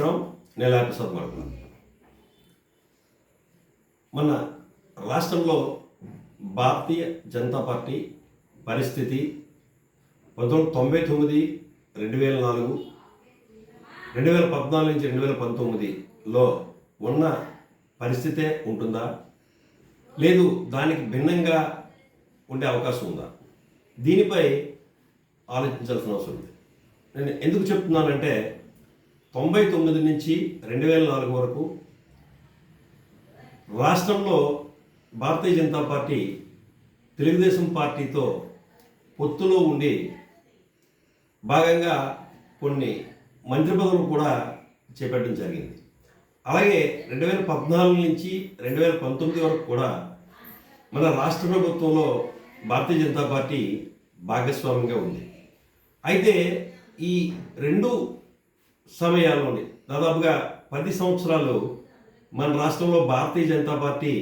శ్రీరామ్ నెల ఎపిసోడ్ మాట్లాడుతున్నాను మన రాష్ట్రంలో భారతీయ జనతా పార్టీ పరిస్థితి పంతొమ్మిది తొంభై తొమ్మిది రెండు వేల నాలుగు రెండు వేల పద్నాలుగు నుంచి రెండు వేల పంతొమ్మిదిలో ఉన్న పరిస్థితే ఉంటుందా? లేదు దానికి భిన్నంగా ఉండే అవకాశం ఉందా? దీనిపై ఆలోచించాల్సిన అవసరం ఉంది. నేను ఎందుకు చెప్తున్నానంటే తొంభై తొమ్మిది నుంచి రెండు వేల నాలుగు వరకు రాష్ట్రంలో భారతీయ జనతా పార్టీ తెలుగుదేశం పార్టీతో పొత్తులో ఉండి భాగంగా కొన్ని మంత్రి పదవులు కూడా చేపట్టడం జరిగింది. అలాగే రెండు వేల పద్నాలుగు నుంచి రెండు వేల పంతొమ్మిది వరకు కూడా మన రాష్ట్ర ప్రభుత్వంలో భారతీయ జనతా పార్టీ భాగస్వామ్యంగా ఉంది. అయితే ఈ రెండు సమయాల్లోని దాదాపుగా పది సంవత్సరాలు మన రాష్ట్రంలో భారతీయ జనతా పార్టీ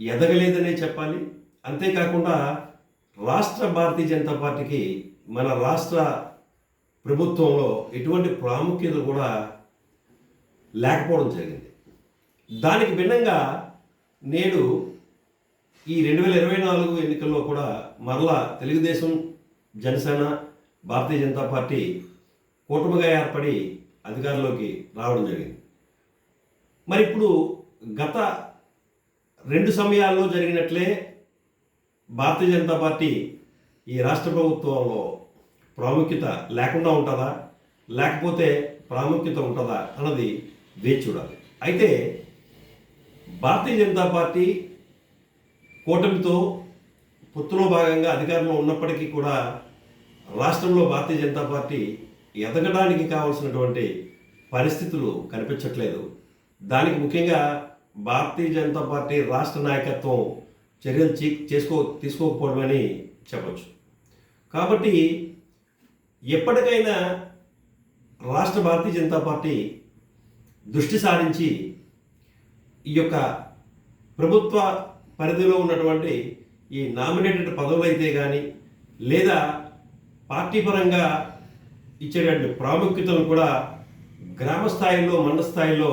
ఎదగలేదనే చెప్పాలి. అంతేకాకుండా రాష్ట్ర భారతీయ జనతా పార్టీకి మన రాష్ట్ర ప్రభుత్వంలో ఎటువంటి ప్రాముఖ్యత కూడా లేకపోవడం జరిగింది. దానికి భిన్నంగా నేడు ఈ రెండు వేల ఇరవై నాలుగు ఎన్నికల్లో కూడా మరలా తెలుగుదేశం జనసేన భారతీయ జనతా పార్టీ కూటమిగా ఏర్పడి అధికారంలోకి రావడం జరిగింది. మరి ఇప్పుడు గత రెండు సమయాల్లో జరిగినట్లే భారతీయ జనతా పార్టీ ఈ రాష్ట్ర ప్రభుత్వంలో ప్రాముఖ్యత లేకుండా ఉంటుందా? లేకపోతే ప్రాముఖ్యత ఉంటుందా అన్నది వేచి చూడాలి. అయితే భారతీయ జనతా పార్టీ కూటమితో పొత్తులో భాగంగా అధికారంలో ఉన్నప్పటికీ కూడా రాష్ట్రంలో భారతీయ జనతా పార్టీ ఎదగడానికి కావాల్సినటువంటి పరిస్థితులు కనిపించట్లేదు. దానికి ముఖ్యంగా భారతీయ జనతా పార్టీ రాష్ట్ర నాయకత్వం చర్యలు చీ- చేసుకో తీసుకోకపోవడమని చెప్పచ్చు. కాబట్టి ఎప్పటికైనా రాష్ట్ర భారతీయ జనతా పార్టీ దృష్టి సారించి ఈ యొక్క ప్రభుత్వ పరిధిలో ఉన్నటువంటి ఈ నామినేటెడ్ పదవులు అయితే కానీ లేదా పార్టీ పరంగా ఇచ్చేటువంటి ప్రాముఖ్యతను కూడా గ్రామ స్థాయిలో మండల స్థాయిలో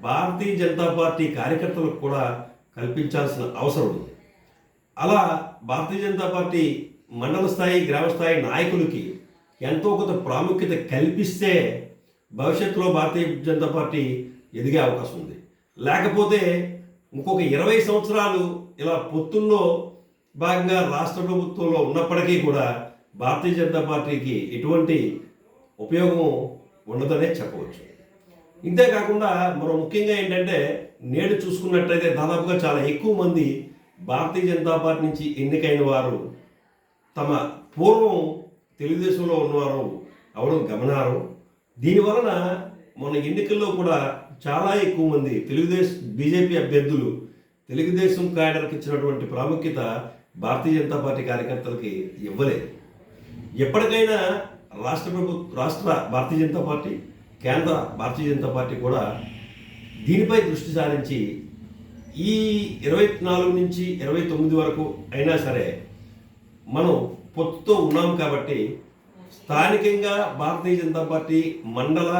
భారతీయ జనతా పార్టీ కార్యకర్తలకు కూడా కల్పించాల్సిన అవసరం ఉంది. అలా భారతీయ జనతా పార్టీ మండల స్థాయి గ్రామ స్థాయి నాయకులకి ఎంతో కొంత ప్రాముఖ్యత కల్పిస్తే భవిష్యత్తులో భారతీయ జనతా పార్టీ ఎదిగే అవకాశం ఉంది. లేకపోతే ఇంకొక ఇరవై సంవత్సరాలు ఇలా పొత్తుల్లో భాగంగా రాష్ట్ర ప్రభుత్వంలో ఉన్నప్పటికీ కూడా భారతీయ జనతా పార్టీకి ఎటువంటి ఉపయోగం ఉండదనే చెప్పవచ్చు. ఇంతే కాకుండా మరో ముఖ్యంగా ఏంటంటే నేడు చూసుకున్నట్లయితే దాదాపుగా చాలా ఎక్కువ మంది భారతీయ జనతా పార్టీ నుంచి ఎన్నికైన వారు తమ పూర్వం తెలుగుదేశంలో ఉన్నవారు అవడం గమనారు దీనివలన మన ఎన్నికల్లో కూడా చాలా ఎక్కువ మంది తెలుగుదేశం బీజేపీ అభ్యర్థులు తెలుగుదేశం క్యాడర్కి ఇచ్చినటువంటి ప్రాముఖ్యత భారతీయ జనతా పార్టీ కార్యకర్తలకి ఇవ్వలేదు. ఎప్పటికైనా రాష్ట్ర ప్రభుత్వ రాష్ట్ర భారతీయ జనతా పార్టీ కేంద్ర భారతీయ జనతా పార్టీ కూడా దీనిపై దృష్టి సారించి ఈ ఇరవై నాలుగు నుంచి ఇరవై తొమ్మిది వరకు అయినా సరే మనం పొత్తుతో ఉన్నాం కాబట్టి స్థానికంగా భారతీయ జనతా పార్టీ మండల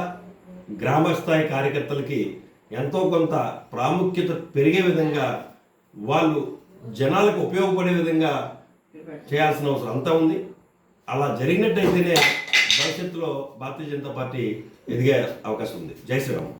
గ్రామ స్థాయి కార్యకర్తలకి ఎంతో కొంత ప్రాముఖ్యత పెరిగే విధంగా వాళ్ళు జనాలకు ఉపయోగపడే విధంగా చేయాల్సిన అవసరం అంతా ఉంది. అలా జరిగినట్టయితేనే భవిష్యత్తులో భారతీయ జనతా పార్టీ ఎదిగే అవకాశం ఉంది. జై శ్రీరామ్.